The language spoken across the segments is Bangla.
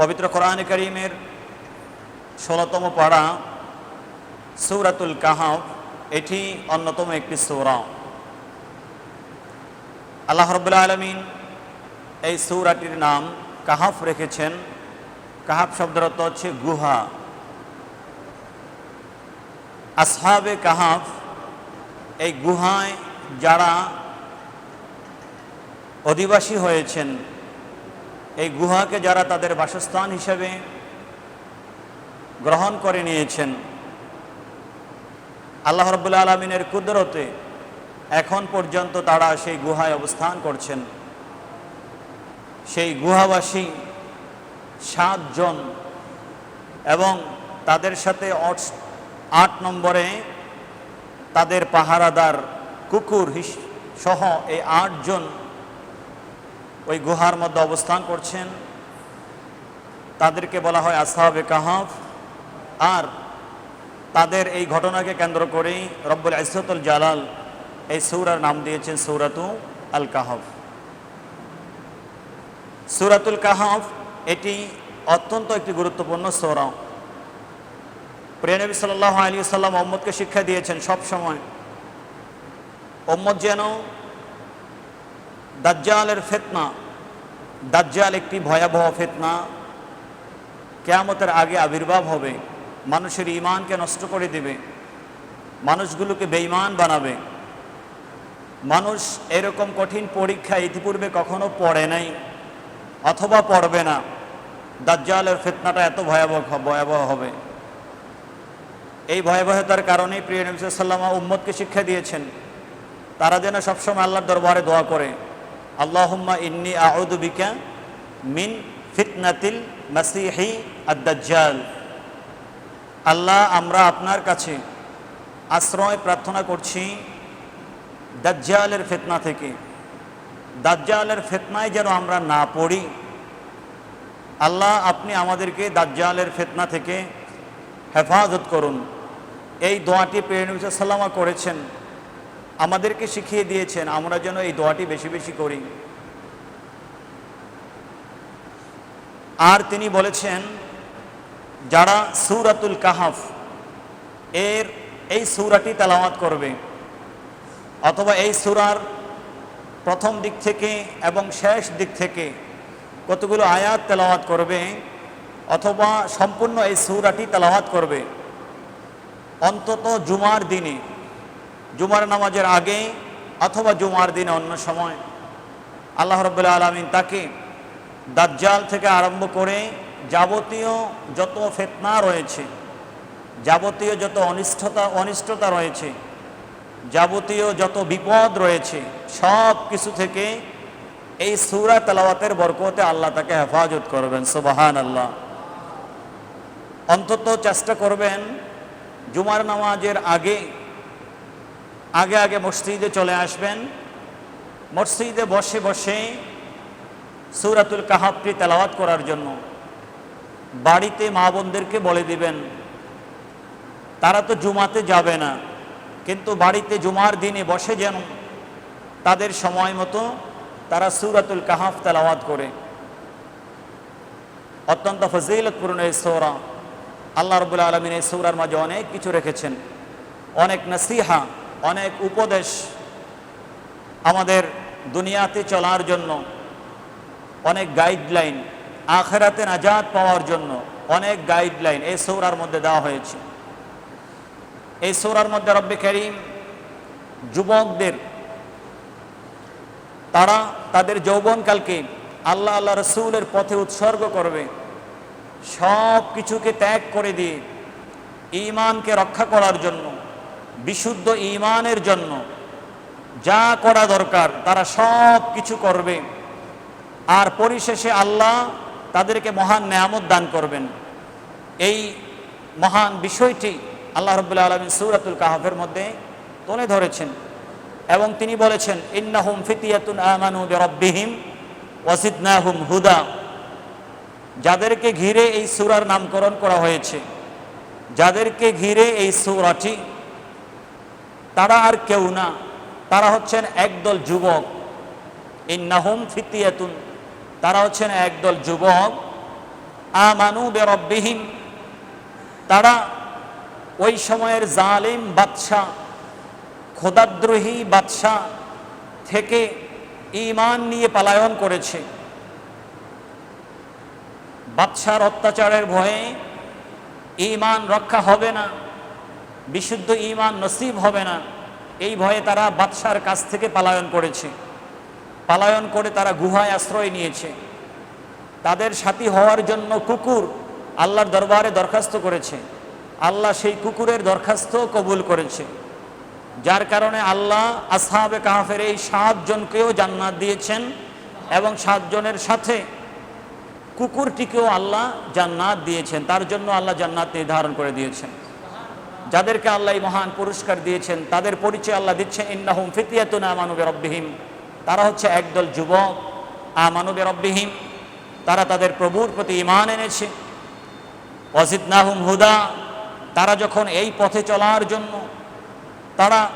পবিত্র কোরআন করিমের ষোলতম পাড়া সৌরাতুল কাহাব এটি অন্যতম একটি সৌরা। আল্লাহ রবুল্লা আলমিন এই সৌরাটির নাম কাহাফ রেখেছেন। কাহাফ শব্দের অর্থ হচ্ছে গুহা। আসহাবে কাহাফ, এই গুহায় যারা অধিবাসী হয়েছেন এই গুহাকে যারা তাদের বাসস্থান হিসেবে গ্রহণ করে নিয়েছেন, আল্লাহ রবুল্লা আলমিনের কুদরতে এখন পর্যন্ত তারা সেই গুহায় অবস্থান করছেন। সেই গুহাবাসী সাতজন এবং তাদের সাথে আট নম্বরে তাদের পাহারাদার কুকুর সহ এই আটজন ওই গুহার মধ্যে অবস্থান করছেন। তাদেরকে বলা হয় আসহাবে কাহাফ। আর তাদের এই ঘটনাকে কেন্দ্র করেই রব্বুল ইসরতুল জালাল এই সৌরার নাম দিয়েছেন সৌরাতু আল কাহাফ সুরাতুল কাহাফ এটি অত্যন্ত একটি গুরুত্বপূর্ণ সৌরা। প্রিয়নবী সাল্লাহ আলী সাল্লাম মোহাম্মদকে শিক্ষা দিয়েছেন সব সময় মোহাম্মদ যেন দাজ্জালের ফেতনা দাজ্জাল একটি ভয়াবহ ফেতনা। কেয়ামতের আগে আবির্ভাব হবে, মানুষের ইমানকে নষ্ট করে দেবে, মানুষগুলোকে বেঈমান বানাবে। মানুষ এরকম কঠিন পরীক্ষা ইতিপূর্বে কখনো পড়ে নাই, অথবা পড়বে না। দাজ্জালের ফেতনাটা এত ভয়াবহ ভয়াবহ হবে। এই ভয়াবহতার কারণেই প্রিয় নবী সাল্লামা উম্মদকে শিক্ষা দিয়েছেন, তারা যেন সবসময় আল্লাহর দরবারে দোয়া করে। আল্লাহুম্মা ইন্নি আউদু বিকা মিন ফিতনাতিল মাসিহি আদাজ্জাল আল্লাহ আমরা আপনার কাছে আশ্রয় প্রার্থনা করছি দাজ্জালের ফেতনা থেকে। দাজ্জালের ফেতনায় যেন আমরা না পড়ি। আল্লাহ, আপনি আমাদেরকে দাজ্জালের ফেতনা থেকে হেফাজত করুন। এই দোয়াটি প্রেরণবিসা সাল্লামা করেছেন। আমাদেরকে শিখিয়ে দিয়েছেন, আমরা যেন এই দোয়াটি বেশি বেশি করি। আর তিনি বলেছেন, যারা সৌরাতুল কাহাফ, এর এই সৌরাটি তালামাত করবে, অথবা এই সুরার প্রথম দিক থেকে এবং শেষ দিক থেকে কতগুলো আয়াত তেলাওয়াত করবে, অথবা সম্পূর্ণ এই সুরাটি তেলাওয়াত করবে, অন্তত জুমার দিনে জুমার নামাজের আগে অথবা জুমার দিনে অন্য সময় আল্লাহ রব্বুল্লাহ আলমিন তাকে দাজ্জাল থেকে আরম্ভ করে যাবতীয় যত ফেতনা রয়েছে, যাবতীয় যত অনিষ্টতা অনিষ্টতা রয়েছে, যাবতীয় যত বিপদ রয়েছে, সব কিছু থেকে এই সুরা তালাওয়াতের বরকতে আল্লাহ তাকে হেফাজত করবেন সুবাহান আল্লাহ অন্তত চেষ্টা করবেন জুমার নামাজের আগে আগে আগে মসজিদে চলে আসবেন। মসজিদে বসে বসে সুরাতুল কাহাবটি তেলাওয়াত করার জন্য বাড়িতে মা বোনদেরকে বলে দিবেন, তারা তো জুমাতে যাবে না, কিন্তু বাড়িতে জুমার দিনে বসে যেন তাদের সময় মতো তারা সুরাতুল কাহাফ তেলাওয়াত করে। অত্যন্ত ফজিলতপূর্ণ এই সৌরা। আল্লাহ রবুল্লা আলমিন এই সৌরার মাঝে অনেক কিছু রেখেছেন। অনেক নসিহা অনেক উপদেশ আমাদের দুনিয়াতে চলার জন্য, অনেক গাইডলাইন আখেরাতে নাজাদ পাওয়ার জন্য অনেক গাইডলাইন এই সৌরার মধ্যে দেওয়া হয়েছে। এই সৌরার মধ্যে রব্বে করিম যুবকদের, তারা তাদের যৌবনকালকে আল্লাহ আল্লাহ রসুলের পথে উৎসর্গ করবে সব কিছুকে ত্যাগ করে দিয়ে ইমানকে রক্ষা করার জন্য বিশুদ্ধ ইমানের জন্য যা করা দরকার, তারা সব কিছু করবে। আর পরিশেষে আল্লাহ তাদেরকে মহান নেয়ামত দান করবেন। এই মহান বিষয়টি আল্লাহ রবুল্লা আলমিন সৌরাতুল কাহাফের মধ্যে তুলে ধরেছেন এবং তিনি বলেছেন, ইন্নাহুম ফিতিয়াতুন আমানু রব্বিহিম ওয়াসিদনাহুম হুদা। যাদেরকে ঘিরে এই সুরার নামকরণ করা হয়েছে, যাদেরকে ঘিরে এই সৌরাটি তারা আর কেউ না। তারা হচ্ছেন একদল যুবক। ইন্নাহুম ফিতিয়াতুন। তারা হচ্ছেন একদল যুবক। আমানু বেরব্বিহীন তারা ওই সময়ের জালিম বাদশাহ, খোদাদ্রোহী বাদশাহ থেকে ইমান নিয়ে পালায়ন করেছে। বাদশার অত্যাচারের ভয়ে ইমান রক্ষা হবে না। বিশুদ্ধ ইমান নসিব হবে না। এই ভয়ে তারা বাদশার কাছ থেকে পালায়ন করেছে। পালায়ন করে তারা গুহায় আশ্রয় নিয়েছে। তাদের সাথী হওয়ার জন্য কুকুর আল্লাহর দরবারে দরখাস্ত করেছে। আল্লাহ সেই কুকুরের দরখাস্ত কবুল করেছে। যার কারণে আল্লাহ আসহাবে কাহাফের এই সাতজনকেও জান্নাত দিয়েছেন এবং সাতজনের সাথে কুকুরটিকেও আল্লাহ জান্নাত দিয়েছেন। তার জন্য আল্লাহ জান্নাত নির্ধারণ করে দিয়েছেন। যাদেরকে আল্লাহ মহান পুরস্কার দিয়েছেন, তাদের পরিচয় আল্লাহ দিচ্ছেন, ইন্নাহুম ফিতিয়াতুন আমানুবে রব্বিহিম তারা হচ্ছে একদল যুবক আমানুবে রব্বিহিম তারা তাদের প্রভুর প্রতি ইমান এনেছে। অজিদনাহুম হুদা। তারা যখন এই পথে চলার জন্য, তারা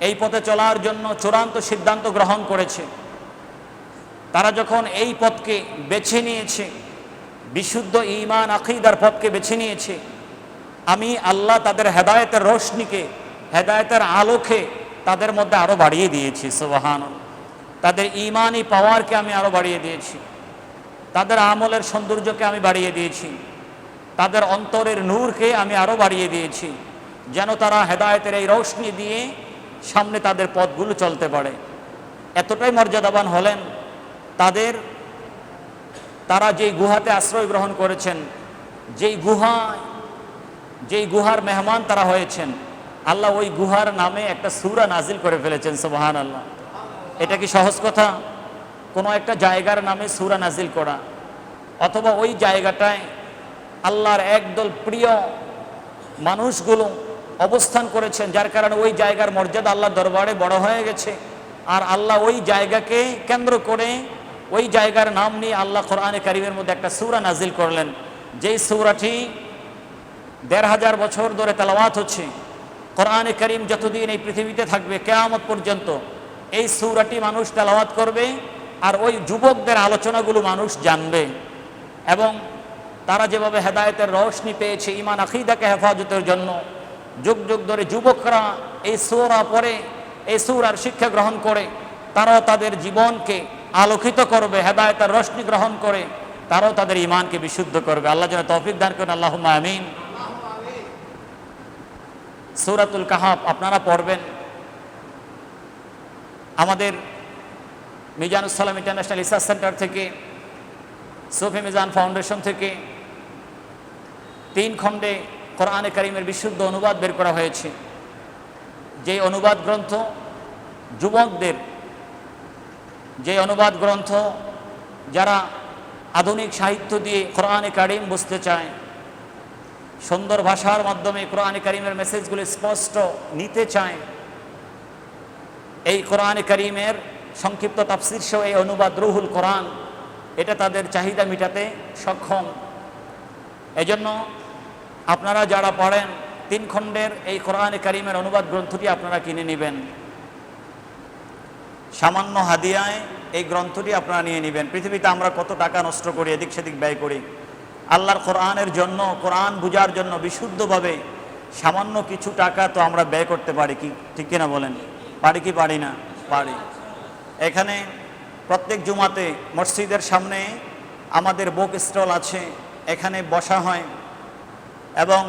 এই পথে চলার জন্য চূড়ান্ত সিদ্ধান্ত গ্রহণ করেছে। তারা যখন এই পথকে বেছে নিয়েছে, বিশুদ্ধ ইমান আকিদার পথকে বেছে নিয়েছে আমি আল্লাহ তাদের হেদায়েতের রোশনিকে, হেদায়তের আলোকে তাদের মধ্যে আরও বাড়িয়ে দিয়েছি সুবাহান তাদের ইমানই পাওয়ারকে আমি আরও বাড়িয়ে দিয়েছি। তাদের আমলের সৌন্দর্যকে আমি বাড়িয়ে দিয়েছি। তাদের অন্তরের নূরকে আমি আরও বাড়িয়ে দিয়েছি। যেন তারা হেদায়েতের এই রৌশনি দিয়ে সামনে তাদের পথগুলো চলতে পারে। এতটাই মর্যাদাবান হলেন। তাদের, তারা যেই গুহাতে আশ্রয় গ্রহণ করেছেন, যেই গুহায় যেই গুহার মেহমান তারা হয়েছেন, আল্লাহ ওই গুহার নামে একটা সুরা নাজিল করে ফেলেছেন সোবাহান আল্লাহ এটা কি সহজ কথা? কোনো একটা জায়গার নামে সুরা নাজিল করা, অথবা ওই জায়গাটায় আল্লাহর একদল প্রিয় মানুষগুলো অবস্থান করেছেন, যার কারণে ওই জায়গার মর্যাদা আল্লাহ দরবারে বড় হয়ে গেছে। আর আল্লাহ ওই জায়গাকে কেন্দ্র করে ওই জায়গার নাম নিয়ে আল্লাহ কোরআনে কারিমের মধ্যে একটা সুরা নাজিল করলেন। যেই সূরাটি দেড় হাজার বছর ধরে তেলাওয়াত হচ্ছে। কোরআনে করিম যতদিন এই পৃথিবীতে থাকবে, কেয়ামত পর্যন্ত এই সূরাটি মানুষ তেলাওয়াত করবে আর ওই যুবকদের আলোচনাগুলো মানুষ জানবে। এবং তারা যেভাবে হেদায়েতের রোশনি পেয়েছে ইমান আকিদাকে হেফাজতের জন্য, যুগ যুগ ধরে যুবকরা এই সৌরা পরে এই সৌরার শিক্ষা গ্রহণ করে, তারাও তাদের জীবনকে আলোকিত করবে, হেদায়তের রশ্মি গ্রহণ করে, তারাও তাদের ইমানকে বিশুদ্ধ করবে। আল্লাহ যেন তৌফিক দান করেন। আল্লাহ আমিন। সৌরাতুল কাহাব আপনারা পড়বেন। আমাদের মিজানুসালাম ইন্টারন্যাশনাল রিসার্চ সেন্টার থেকে, সোফি মিজান ফাউন্ডেশন থেকে তিন খণ্ডে কোরআনে করিমের বিশুদ্ধ অনুবাদ বের করা হয়েছে। যে অনুবাদ গ্রন্থ যুবকদের যে অনুবাদ গ্রন্থ যারা আধুনিক সাহিত্য দিয়ে কোরআনে কারিম বুঝতে চায় সুন্দর ভাষার মাধ্যমে কোরআনে কারিমের মেসেজগুলি স্পষ্ট নিতে চায়। এই কোরআনে করিমের সংক্ষিপ্ত তাফসির এই অনুবাদ রুহুল কোরআন, এটা তাদের চাহিদা মেটাতে সক্ষম। এজন্য আপনারা যারা পড়েন, তিন খণ্ডের এই কোরআনে করিমের অনুবাদ গ্রন্থটি আপনারা কিনে নেবেন। সামান্য হাদিয়ায় এই গ্রন্থটি আপনারা নিয়ে নেবেন। পৃথিবীতে আমরা কত টাকা নষ্ট করি, এদিক সেদিক ব্যয় করি। আল্লাহর কোরআনের জন্য, কোরআন বুঝার জন্য বিশুদ্ধভাবে সামান্য কিছু টাকা তো আমরা ব্যয় করতে পারি কি? ঠিক কিনা বলেন? পারি কি পারি না? পারি। এখানে প্রত্যেক জুমাতে মসজিদের সামনে আমাদের বুক স্টল আছে, এখানে বসা হয় এবং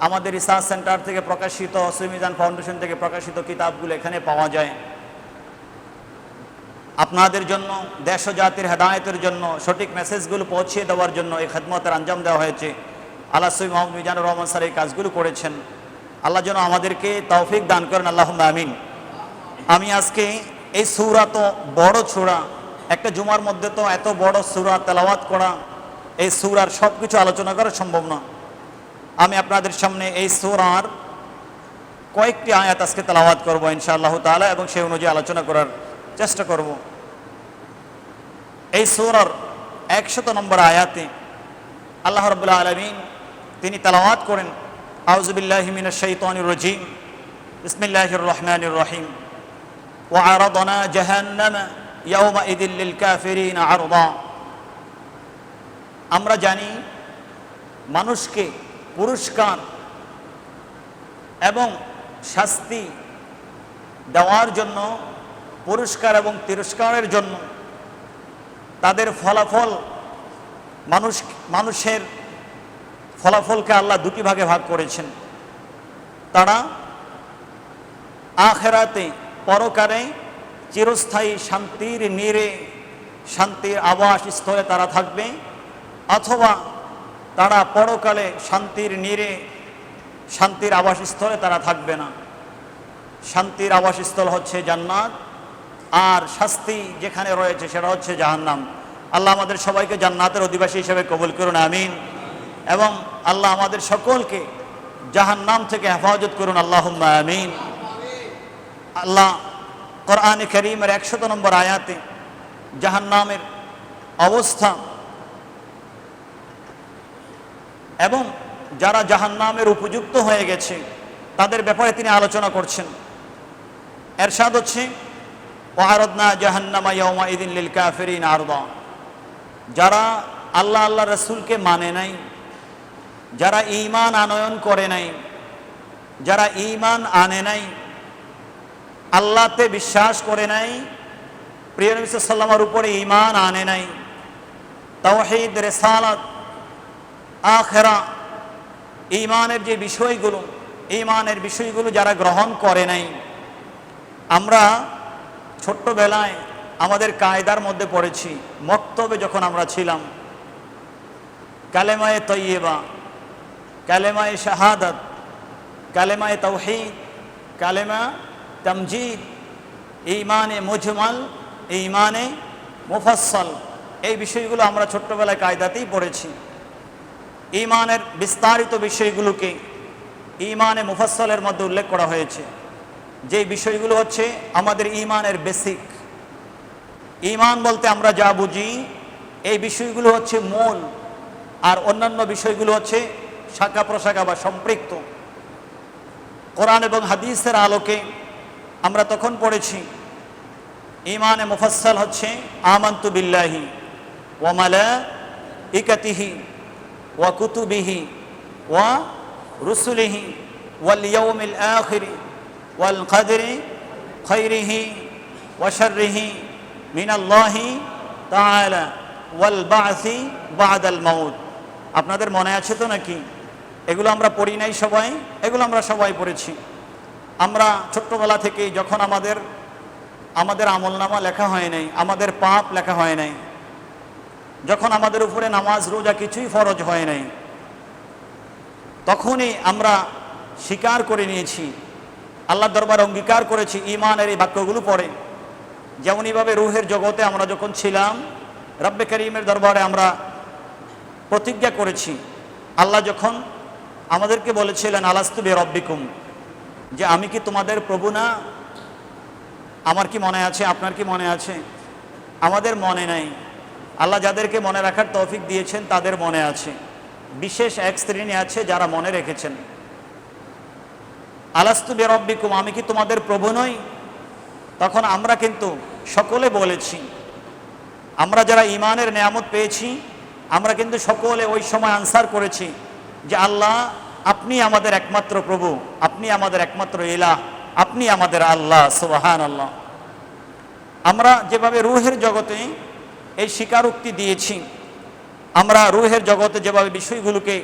আমাদের রিসার্চ সেন্টার থেকে প্রকাশিত সুমিজান ফাউন্ডেশন থেকে প্রকাশিত কিতাবগুলো এখানে পাওয়া যায়। আপনাদের জন্য দেশ জাতির হেদায়তের জন্য, সঠিক মেসেজগুলো পৌঁছিয়ে দেওয়ার জন্য এই খেদমতের আঞ্জাম দেওয়া হয়েছে। আল্লাহ সই মোহাম্মদ মিজানুর রহমান স্যার এই কাজগুলো করেছেন। আল্লাহ যেন আমাদেরকে তৌফিক দান করেন আল্লাহ আমিন। আমি আজকে এই সুরা তো বড় ছোড়া একটা জুমার মধ্যে তো এত বড় সুরা তেলাওয়াত করা, এই সুরার সব কিছু আলোচনা করা সম্ভব না। আমি আপনাদের সামনে এই সুরার কয়েকটি আয়াত আজকে তেলাওয়াত করব ইনশাআল্লাহ তাআলা এবং সেই অনুযায়ী আলোচনা করার চেষ্টা করব এই সুরার একশত নম্বর আয়াতে আল্লাহ রবুল্লা আলমিন তিনি তালাওয়াত করেন আউজবিল্লাহিমিন শৈতানুর রজিম বিসমিল্লাহির রহমানির রহিম وعرضنا جهنم يومئذ للكافرين عرضا আমরা জানি মানুষকে পুরস্কার এবং শাস্তি দেওয়ার জন্য পুরস্কার এবং তিরস্কারের জন্য তাদের ফলাফল মানুষ, মানুষের ফলাফলকে আল্লাহ দুটি ভাগে ভাগ করেছেন। তারা আখেরাতে পরকারে চিরস্থায়ী শান্তির নীরে, শান্তির আবাস স্থলে তারা থাকবে, অথবা তারা পরকালে শান্তির নীরে, শান্তির আবাসস্থলে তারা থাকবে না। শান্তির আবাসস্থল হচ্ছে জান্নাত আর শাস্তি যেখানে রয়েছে সেটা হচ্ছে জাহান্নাম। আল্লাহ আমাদের সবাইকে জান্নাতের অধিবাসী হিসেবে কবুল করুন, আমিন। এবং আল্লাহ আমাদের সকলকে জাহান্নাম থেকে হেফাজত করুন আল্লাহ আমিন। আল্লাহ কোরআনে করিমের একশত নম্বর আয়াতে জাহান্নামের অবস্থা এবং যারা জাহান্নামের উপযুক্ত হয়ে গেছে, তাদের ব্যাপারে তিনি আলোচনা করছেন। এরশাদ হচ্ছে জাহান্নামা যারা আল্লাহ আল্লাহ রসুলকে মানে নাই, যারা ইমান আনয়ন করে নাই, যারা ইমান আনে নাই, আল্লাহতে বিশ্বাস করে নাই, প্রিয় নবী সাল্লামার উপরে ইমান আনে নাই, তাওহীদ, রেসালাত, আখেরা ইমানের যে বিষয়গুলো ইমানের বিষয়গুলো যারা গ্রহণ করে নাই, আমরা ছোট্টবেলায় আমাদের কায়দার মধ্যে পড়েছি, মক্তবে যখন আমরা ছিলাম, কালেমায়ে তৈয়বা, কালেমায়ে শাহাদাত, কালেমায়ে তৌহিদ কালেমা তমজিদ ইমানে মুজমাল ইমানে মুফাসল এই বিষয়গুলো আমরা ছোট্টবেলায় কায়দাতেই পড়েছি। ইমানের বিস্তারিত বিষয়গুলোকে ইমানে মুফাসলের মধ্যে উল্লেখ করা হয়েছে। যে বিষয়গুলো হচ্ছে আমাদের ইমানের বেসিক ইমান বলতে আমরা যা বুঝি, এই বিষয়গুলো হচ্ছে মূল। আর অন্যান্য বিষয়গুলো হচ্ছে শাখা প্রশাখা বা সম্পৃক্ত। কোরআন এবং হাদিসের আলোকে আমরা তখন পড়েছি ইমানে মুফাসল হচ্ছে, আমন্তু বিল্লাহি ওয়ামালা ইকাতিহি ওয়া কুতুবিহি ওয়া রুসুলিহি ওয়াল ইয়াউমিল আখিরি। খৈরিহি ওয়া শাররিহি মিনাল্লাহি তাআলা ওয়াল বা'সি বা'দাল মাউত আপনাদের মনে আছে তো নাকি? এগুলো আমরা পড়ি নাই সবাই, এগুলো আমরা সবাই পড়েছি। আমরা ছোট্টবেলা থেকেই যখন আমাদের আমাদের আমলনামা লেখা হয় নাই, আমাদের পাপ লেখা হয় নাই, যখন আমাদের উপরে নামাজ, রোজা কিছুই ফরজ হয় নাই, তখনই আমরা স্বীকার করে নিয়েছি আল্লাহ দরবার অঙ্গীকার করেছি ইমানের এই বাক্যগুলো পড়ে। যেমন এইভাবে রুহের জগতে আমরা যখন ছিলাম, রব্বে করিমের দরবারে আমরা প্রতিজ্ঞা করেছি। আল্লাহ যখন আমাদেরকে বলেছিলেন আলাস্তুবে রব্বিকুম যে আমি কি তোমাদের প্রভু না? আমার কি মনে আছে? আপনার কি মনে আছে? আমাদের মনে নাই। আল্লাহ যাদেরকে মনে রাখার তৌফিক দিয়েছেন, তাদের মনে আছে। বিশেষ এক শ্রেণি আছে যারা মনে রেখেছেন। আলাস্তু বেরব্বিকুম, আমি কি তোমাদের প্রভু নই? তখন আমরা কিন্তু সকলে বলেছি, আমরা যারা ইমানের নেয়ামত পেয়েছি, আমরা কিন্তু সকলে ওই সময় আনসার করেছি যে আল্লাহ, আপনি আমাদের একমাত্র প্রভু, আপনি আমাদের একমাত্র ইলাহ, আপনি আমাদের আল্লাহ সুবাহান আল্লাহ আমরা যেভাবে রুহের জগতে এই স্বীকারোক্তি দিয়েছি, আমরা রুহের জগতে যেভাবে বিষয়গুলোকে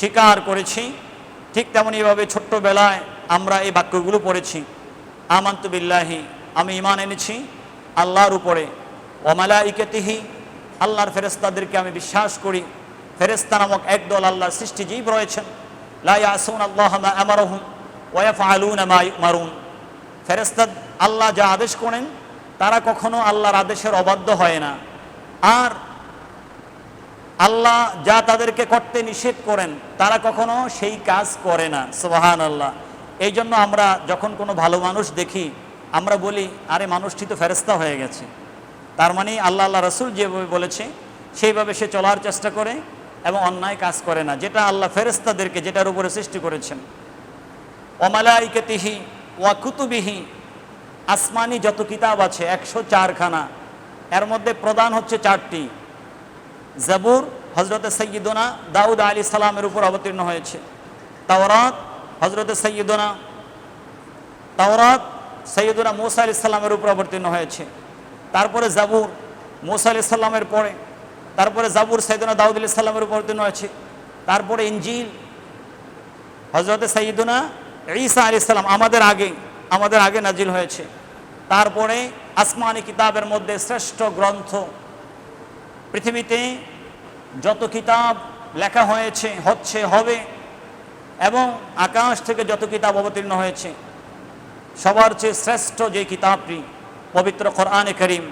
স্বীকার করেছি, ঠিক তেমনইভাবে ছোট্টবেলায় আমরা এই বাক্যগুলো পড়েছি। আমান্ত বিল্লাহি, আমি ইমান এনেছি আল্লাহর উপরে। ওমালা ইকেতিহি আল্লাহর ফেরেস্তাদেরকে আমি বিশ্বাস করি। ফেরেস্তা নামক একদল আল্লাহর সৃষ্টি জীব রয়েছেন লাইয়াসুন আল্লাহ আমারহুম ওয়াফ আলুন মারুন ফেরেস্তা আল্লাহ যা আদেশ করেন, তারা কখনো আল্লাহর আদেশের অবাধ্য হয় না। আর আল্লাহ যা তাদেরকে করতে নিষেধ করেন, তারা কখনো সেই কাজ করে না। সোহান আল্লাহ এই জন্য আমরা যখন কোনো ভালো মানুষ দেখি, আমরা বলি, আরে, মানুষটি তো ফেরস্তা হয়ে গেছে। তার মানে আল্লাহ আল্লাহ রসুল যেভাবে বলেছে, সেইভাবে সে চলার চেষ্টা করে এবং অন্যায় কাজ করে না, যেটা আল্লাহ ফেরেস্তাদেরকে যেটার উপরে সৃষ্টি করেছেন। অমালাইকেতিহি ওয়া কুতুবিহি, আসমানি যত কিতাব আছে, একশো চারখানা, এর মধ্যে প্রধান হচ্ছে চারটি। জাবুর হজরত সৈয়দনা দাউদ আলী সালামের উপর অবতীর্ণ হয়েছে। তাওরাত হজরত সৈয়দনা তাওরাত সৈয়দনা মুসা আলি সাল্লামের উপর অবতীর্ণ হয়েছে। তারপরে জাবুর মুসা আলি সাল্লামের পরে, তারপরে জাবুর সৈয়দনা দাউদ আলি সাল্লামের উপর অবতীর্ণ হয়েছে। তারপরে ইঞ্জিল হজরত সৈয়দনা ঈসা আলি সাল্লাম আমাদের আগে আমাদের আগে নাজিল হয়েছে। তারপরে আসমানি কিতাবের মধ্যে শ্রেষ্ঠ গ্রন্থ পৃথিবীতে যত কিতাব লেখা হয়েছে, হচ্ছে, হবে এবং আকাশ থেকে যত কিতাব অবতীর্ণ হয়েছে, সবার চেয়ে শ্রেষ্ঠ যে কিতাবটি পবিত্র কোরআনে করিম,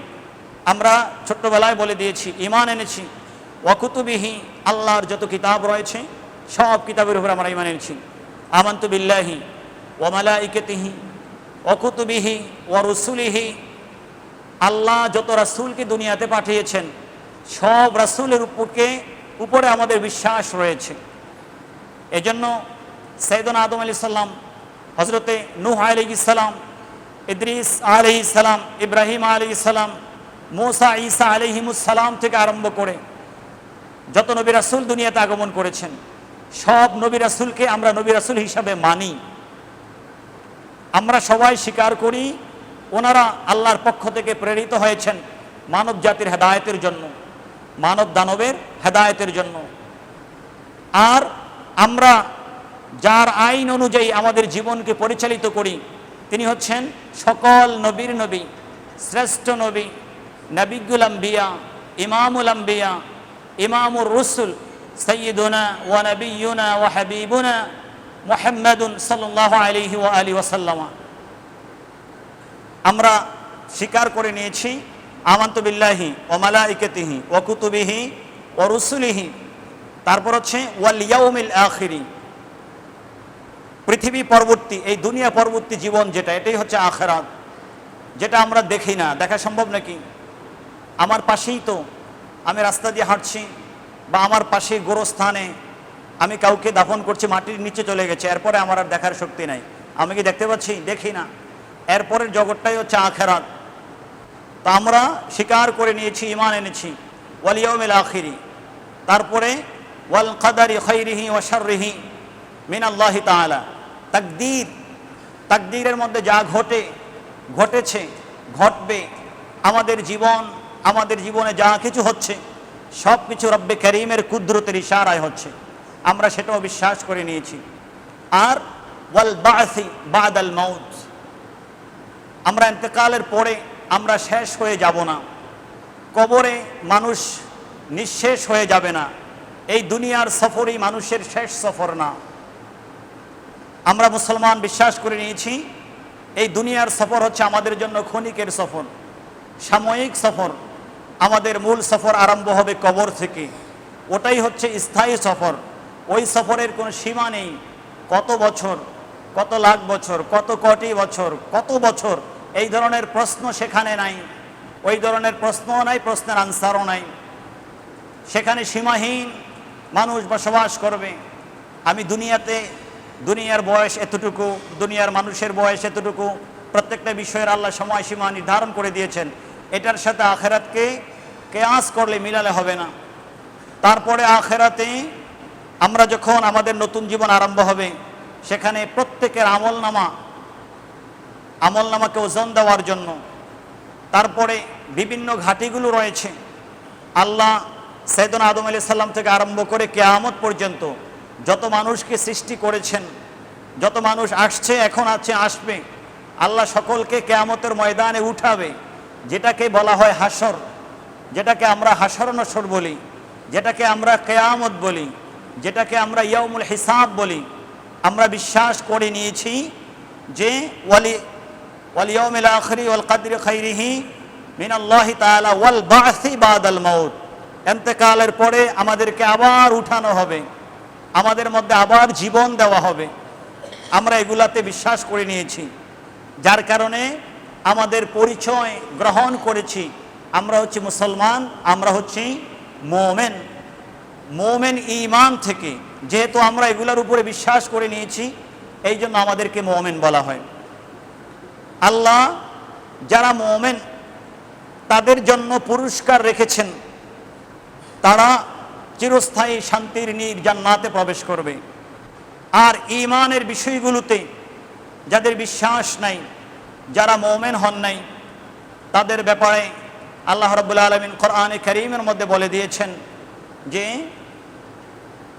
আমরা ছোট্টবেলায় বলে দিয়েছি ইমান এনেছি। ওয়াকুতুবিহি আল্লাহর যত কিতাব রয়েছে, সব কিতাবের উপর আমরা ইমান এনেছি। আমন্ত বিল্লাহি ওমালা ইকেতিহি অকুতুবিহি ও রসুলিহি, আল্লাহ যত রাসুলকে দুনিয়াতে পাঠিয়েছেন, সব রাসুলের উপরকে, উপরে আমাদের বিশ্বাস রয়েছে। এজন্য সৈদন আদম আলি সাল্লাম হজরতে নূহ আলি ইসালাম ইদ্রিস আলি ইসালাম ইব্রাহিম আলি ইসালাম মোসা ঈসা আলিহিমুসালাম থেকে আরম্ভ করে যত নবী রাসুল দুনিয়াতে আগমন করেছেন, সব নবী রাসুলকে আমরা নবী রাসুল হিসাবে মানি। আমরা সবাই স্বীকার করি, ওনারা আল্লাহর পক্ষ থেকে প্রেরিত হয়েছেন মানব জাতির হেদায়তের জন্য, মানব দানবের হেদায়তের জন্য। আর আমরা যার আইন অনুযায়ী আমাদের জীবনকে পরিচালিত করি, তিনি হচ্ছেন সকল নবীর নবী, শ্রেষ্ঠ নবী নবিগুল আম্বিয়া, ইমামুল আম্বিয়া, ইমামুর রসুল সৈয়দুনা ওয়া নবিয়ুনা ওয়া হাবিবুনা মোহাম্মদুন সাল্লাহ আলিহি ও আলী ওসাল্লামা আমরা স্বীকার করে নিয়েছি, আমন্ত বিল্লাহি ও মালাইকেতিহি ও কুতুবিহি ও রসুলিহি। তারপর হচ্ছে, ওয়াল ইয়াউমিল আখিরি। পৃথিবী পরবর্তী, এই দুনিয়া পরবর্তী জীবন যেটা, এটাই হচ্ছে আখেরাত যেটা আমরা দেখি না, দেখা সম্ভব নাকি? আমার পাশেই তো আমি রাস্তা দিয়ে হাঁটছি, বা আমার পাশে গোরস্থানে আমি কাউকে দাফন করছি, মাটির নিচে চলে গেছে, এরপরে আমার আর দেখার শক্তি নাই। আমি কি দেখতে পাচ্ছি? দেখি না। এরপরের জগৎটাই হচ্ছে আখেরাত তা আমরা স্বীকার করে নিয়েছি ইমান এনেছি। ওয়ালিয়মিল আখিরি। তারপরে, ওয়াল কাদারি খৈরিহি ওয়াশারিহি মিন আল্লাহ তালা তাকদির। তাকদিরের মধ্যে যা ঘটে, ঘটেছে, ঘটবে, আমাদের জীবন, আমাদের জীবনে যা কিছু হচ্ছে সব কিছু রব্বে করিমের কুদরতের ইশারায় হচ্ছে। আমরা সেটাও বিশ্বাস করে নিয়েছি। আর ওয়াল বাসি বাদ আল মৌত আমরা ইন্তেকালের পরে আমরা শেষ হয়ে যাব না। কবরে মানুষ নিঃশেষ হয়ে যাবে না। এই দুনিয়ার সফরই মানুষের শেষ সফর না। আমরা মুসলমান বিশ্বাস করে নিয়েছি, এই দুনিয়ার সফর হচ্ছে আমাদের জন্য ক্ষণিকের সফর, সাময়িক সফর, আমাদের মূল সফর আরম্ভ হবে কবর থেকে। ওটাই হচ্ছে স্থায়ী সফর। ওই সফরের কোনো সীমা নেই। কত বছর, কত লাখ বছর, কত কোটি বছর, কত বছর, এই ধরনের প্রশ্ন সেখানে নাই। ওই ধরনের প্রশ্নও নাই, প্রশ্নের আনসারও নাই। সেখানে সীমাহীন মানুষ বসবাস করবে। আমি দুনিয়াতে দুনিয়ার বয়স এতটুকু, দুনিয়ার মানুষের বয়স এতটুকু, প্রত্যেকটা বিষয়ের আল্লাহ সময়সীমা নির্ধারণ করে দিয়েছেন। এটার সাথে আখেরাতকে কেয়াস করলে মিলালে হবে না। তারপরে আখেরাতে আমরা যখন আমাদের নতুন জীবন আরম্ভ হবে, সেখানে প্রত্যেকের আমল নামা আমল নামাকে ওজন দেওয়ার জন্য। তারপরে বিভিন্ন ঘাটিগুলো রয়েছে। আল্লাহ সৈদন আদম আলি সাল্লাম থেকে আরম্ভ করে কেয়ামত পর্যন্ত যত মানুষকে সৃষ্টি করেছেন, যত মানুষ আসছে, এখন আছে, আসবে, আল্লাহ সকলকে কেয়ামতের ময়দানে উঠাবে, যেটাকে বলা হয় হাসর যেটাকে আমরা হাসর নসর বলি, যেটাকে আমরা কেয়ামত বলি, যেটাকে আমরা ইয়ামুল হিসাব বলি, আমরা বিশ্বাস করে নিয়েছি যে ওয়ালি ওয়ালিয়মিল আখরি ওয়াল কাদরি খাইরিহি মিন আল্লাহ তাআলা ওয়াল বাসি বাদাল মাউত, এন্তেকালের পরে আমাদেরকে আবার উঠানো হবে। আমাদের মধ্যে আবার জীবন দেওয়া হবে। আমরা এগুলাতে বিশ্বাস করে নিয়েছি। যার কারণে আমাদের পরিচয় গ্রহণ করেছি। আমরা হচ্ছি মুসলমান, আমরা হচ্ছি মোমেন। মোমেন ইমান থেকে যেহেতু আমরা এগুলোর উপরে বিশ্বাস করে নিয়েছি এই জন্য আমাদেরকে মোমেন বলা হয়। আল্লাহ যারা মোমেন, তাদের জন্য পুরস্কার রেখেছেন। তারা চিরস্থায়ী শান্তির নীর জান্নাতে প্রবেশ করবে। আর ইমানের বিষয়গুলোতে যাদের বিশ্বাস নাই, যারা মোমেন হন নাই, তাদের ব্যাপারে আল্লাহ রব্বুল আলমিন কোরআনে করিমের মধ্যে বলে দিয়েছেন যে,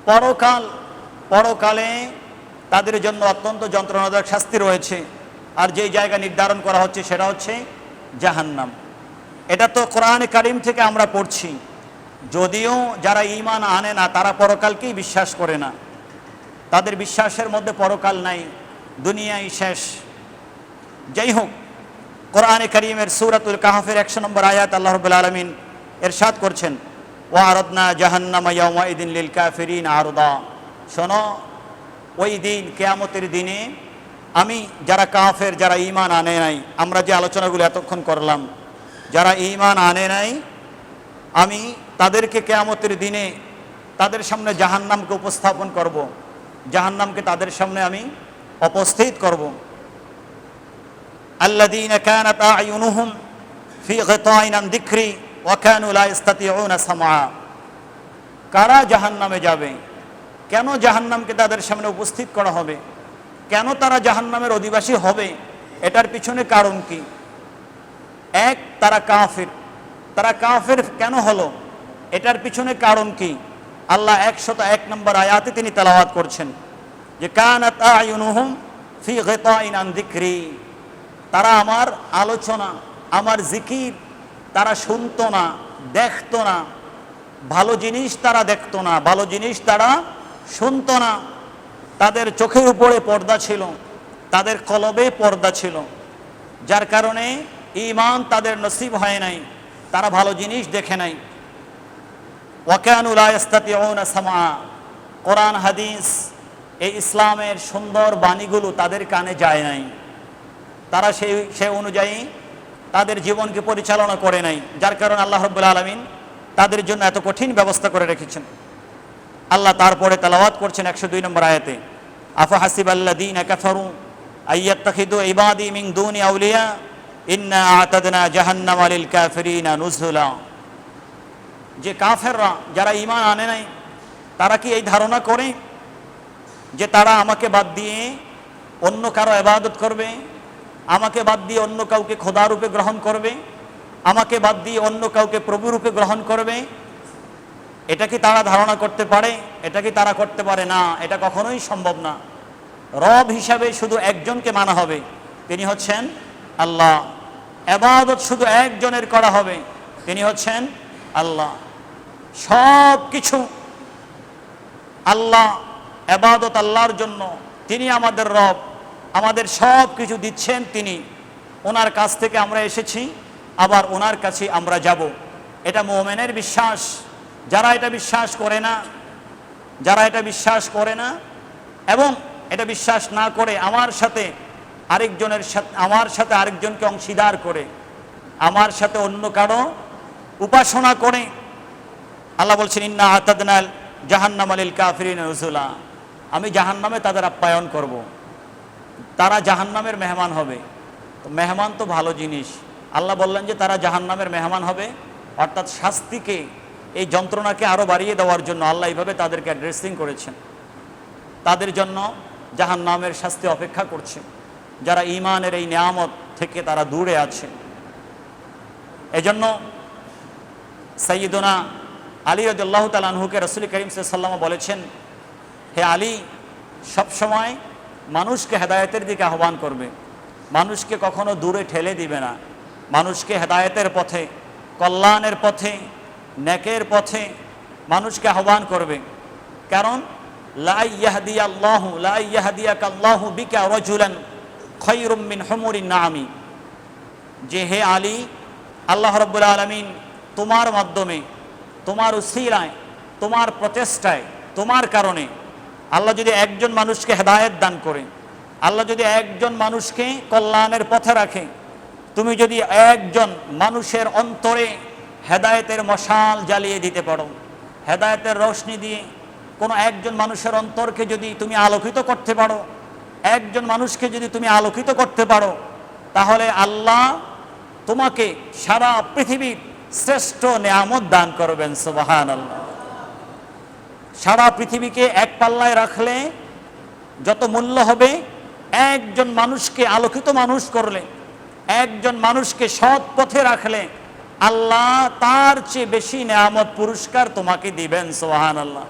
পরকাল, পরকালে তাদের জন্য অত্যন্ত যন্ত্রণাদায়ক শাস্তি রয়েছে। আর যেই জায়গা নির্ধারণ করা হচ্ছে সেটা হচ্ছে জাহান্নাম। এটা তো কোরআনে কারিম থেকে আমরা পড়ছি। যদিও যারা ইমান আনে না, তারা পরকালকেই বিশ্বাস করে না। তাদের বিশ্বাসের মধ্যে পরকাল নাই, দুনিয়াই শেষ। যাই হোক, কোরআনে করিমের সুরাতুল কাহাফের একশো নম্বর আয়াত আল্লাহ রবুল আলমিন এরশাদ করছেন ও আরদনা জাহান্নামা লিল কাফিরিন আরদা। শোনো, ওই দিন, কেয়ামতের দিনে আমি যারা কাফের, যারা ইমান আনে নাই, আমরা যে আলোচনাগুলো এতক্ষণ করলাম, যারা ইমান আনে নাই আমি তাদেরকে কেয়ামতের দিনে তাদের সামনে জাহান্নামকে উপস্থাপন করব। জাহান্নামকে তাদের সামনে আমি অপস্থিত করব। আল্লাদিন কানাত আয়ুনুহুম ফি গতাইন আন দিকরি ওয়াকানুলা ইস্তাতিউনা সামা কারা জাহান্নামে যাবে? কেন জাহান্নামকে তাদের সামনে উপস্থিত করা হবে? কেন তারা জাহান্নামের অধিবাসী হবে? এটার পিছনে কারণ কি? এক, তারা কাফির। তারা কাফের কেন হলো? এটার পিছনে কারণ কি? আল্লাহ একশত এক নম্বর আয়াতে তিনি তেলাওয়াত করছেন যে যিকরি। তারা আমার আলোচনা, আমার জিকির তারা শুনতো না, দেখতো না। ভালো জিনিস তারা দেখতো না, ভালো জিনিস তারা শুনতো না। তাদের চোখের উপরে পর্দা ছিল, তাদের কলবে পর্দা ছিল। যার কারণে ইমান তাদের নসিব হয় নাই। তারা ভালো জিনিস দেখে নাই। কোরআন, হাদিস, এই ইসলামের সুন্দর বাণীগুলো তাদের কানে যায় নাই। তারা সেই সে অনুযায়ী তাদের জীবনকে পরিচালনা করে নাই। যার কারণে আল্লাহ রব্বুল আলমিন তাদের জন্য এত কঠিন ব্যবস্থা করে রেখেছেন। আল্লাহ তারপরে তালাওয়াত করছেন একশো দুই নম্বর আয়াতে। আফা হাসিব আল্লা দিন কাফারু আইয়াত্তাখিদু ইবাদি মিং দুনি আউলিয়া। ইন্না জাহান্নাম আলিল কাফিরিনা যে কাফেররা যারা ইমান আনে নাই, তারা কি এই ধারণা করে যে তারা আমাকে বাদ দিয়ে অন্য কারও এবাদত করবে? আমাকে বাদ দিয়ে অন্য কাউকে খোদা রূপে গ্রহণ করবে? আমাকে বাদ দিয়ে অন্য কাউকে প্রভু রূপে গ্রহণ করবে? এটা কি তারা ধারণা করতে পারে? এটা কি তারা করতে পারে? না, এটা কখনোই সম্ভব না। রব হিসাবে শুধু একজনকে মানা হবে। তিনি হচ্ছেন আল্লাহ। এবাদত শুধু একজনের করা হবে, তিনি হচ্ছেন আল্লাহ। সব কিছু আল্লাহ, এবাদত আল্লাহর জন্য, তিনি আমাদের রব, আমাদের সব কিছু দিচ্ছেন তিনি। ওনার কাছ থেকে আমরা এসেছি, আবার ওনার কাছে আমরা যাব। এটা মোমেনের বিশ্বাস। যারা এটা বিশ্বাস করে না, যারা এটা বিশ্বাস করে না, এবং এটা বিশ্বাস না করে আমার সাথে আরেকজনের সাথে, আমার সাথে আরেকজনকে অংশীদার করে, আমার সাথে অন্য কারও উপাসনা করে। আল্লাহ বলছেন, ইন্না আতাদনাল জাহান্নাম আলিল কাফিরিন রসুলা আমি জাহান্নামে তাদের আপ্যায়ন করব। তারা জাহান্নামের মেহমান হবে। তো মেহমান তো ভালো জিনিস। আল্লাহ বললেন যে, তারা জাহান্নামের মেহমান হবে। অর্থাৎ শাস্তিকে, এই যন্ত্রণাকে আরও বাড়িয়ে দেওয়ার জন্য আল্লাহ এইভাবে তাদেরকে অ্যাড্রেসিং করেছেন। তাদের জন্য জাহান্নামের শাস্তি অপেক্ষা করছে। যারা ইমানের এই নিয়ামত থেকে তারা দূরে আছে। এজন্য সৈয়দনা আলী রদুল্লাহ তালাহুকে রসুল করিম সাল্লাম বলেছেন, হে আলী, সবসময় মানুষকে হেদায়তের দিকে আহ্বান করবে। মানুষকে কখনো দূরে ঠেলে দিবে না। মানুষকে হেদায়তের পথে, কল্যাণের পথে, নেকের পথে মানুষকে আহ্বান করবে। কারণ লাইয়াহদি আল্লাহ লাইয়াহদিয়া কাল্লাহু বিকা রজুলান খৈরুমিন হমুরিন নামি যে হে আলী, আল্লাহ রব্বুল আলমিন তোমার মাধ্যমে, তোমার উসিলায়, তোমার প্রচেষ্টায়, তোমার কারণে আল্লাহ যদি একজন মানুষকে হেদায়েত দান করে, আল্লাহ যদি একজন মানুষকে কল্যাণের পথে রাখে, তুমি যদি একজন মানুষের অন্তরে হেদায়েতের মশাল জ্বালিয়ে দিতে পারো, হেদায়েতের রোশনি দিয়ে কোনো একজন মানুষের অন্তরকে যদি তুমি আলোকিত করতে পারো একজন মানুষকে যদি তুমি আলোকিত করতে পারো, তাহলে আল্লাহ তোমাকে সারা পৃথিবীর শ্রেষ্ঠ নিয়ামত দান করবেন সুবাহান আল্লাহ সারা পৃথিবীকে এক পাল্লায় রাখলে যত মূল্য হবে, একজন মানুষকে আলোকিত মানুষ করলে, একজন মানুষকে সৎ পথে রাখলে আল্লাহ তার চেয়ে বেশি নেয়ামত, পুরস্কার তোমাকে দিবেন সোহান আল্লাহ